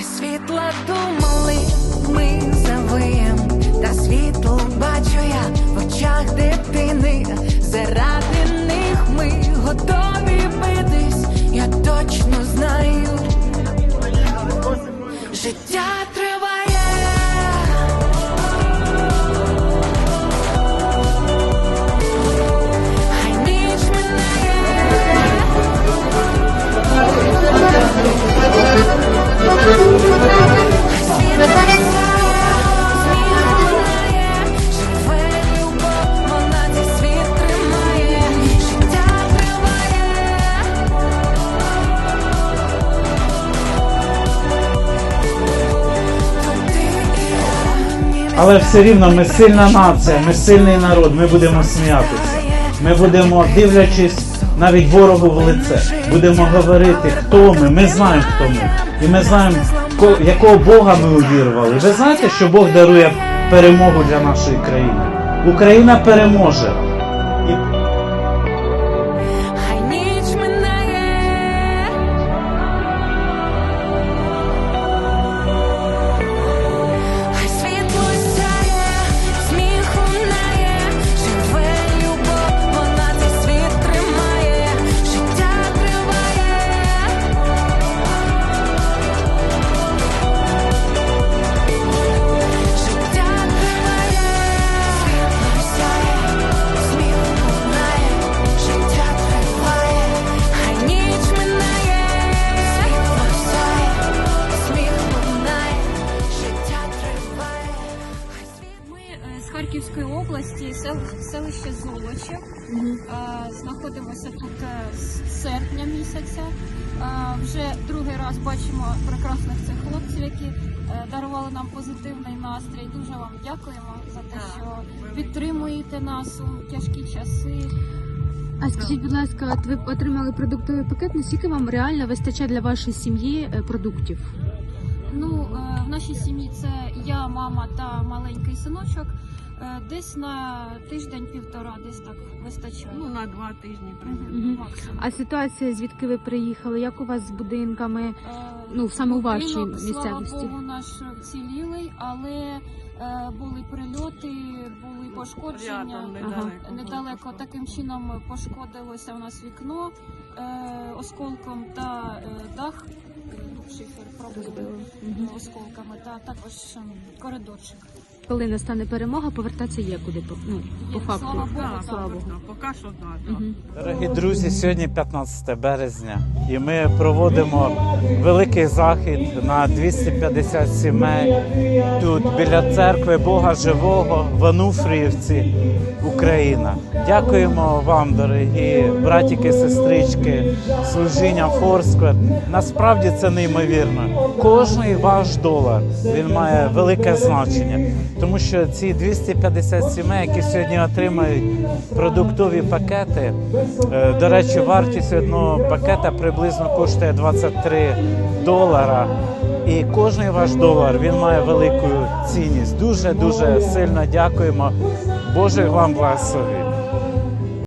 Без світла думали, ми завиєм, та світло бачу я в очах дитини. Заради них ми готові битись. Я точно знаю, життя триває. Але все рівно ми сильна нація, ми сильний народ, ми будемо сміятися. Ми будемо, дивлячись навіть ворогу в лице, будемо говорити, хто ми, ми знаємо, хто ми. І ми знаємо, ко- якого Бога ми увірували. Ви знаєте, що Бог дарує перемогу для нашої країни. Україна переможе. Харківської області, сел- селище Золочів. Е, Знаходимося тут е, з серпня місяця. Е, Вже другий раз бачимо прекрасних цих хлопців, які дарували нам позитивний настрій. Дуже вам дякуємо за те, що підтримуєте нас у тяжкі часи. А скажіть, будь ласка, от ви отримали продуктовий пакет. Наскільки вам реально вистачає для вашої сім'ї продуктів? Ну, в нашій сім'ї це я, мама та маленький синочок. Е, Десь на тиждень-півтора, десь так вистачає. Ну, на два тижні приблизно. Максимум. А ситуація, звідки ви приїхали? Як у вас з будинками? Е, Ну, саме у вашій будинок, місцевості. Слава Богу, наш вцілілий, але е, були прильоти, були пошкодження. Рядом, Ага. недалеко. Недалеко таким чином пошкодилося у нас вікно е, осколком та е, дах. е, Шифер пробили Мгм. осколками, та також ем, коридорчик. Коли настане перемога, повертатися є куди по ну по факту. слава Богу, Так, слава Богу. Поки що так. так. Мгм. Дорогі друзі, сьогодні 15 березня, і ми проводимо великий захід на 250 сімей тут біля церкви Бога Живого в Ануфріївці, Україна. Дякуємо вам, дорогі братіки, сестрички, служіння Форсквер. Насправді це неймовірно. Кожний ваш долар він має велике значення, тому що ці 250 сімей, які сьогодні отримають продуктові пакети. е, До речі, вартість одного пакета приблизно коштує 23 долара. І кожний ваш долар він має велику цінність. Дуже дуже сильно дякуємо. Боже вам благословить.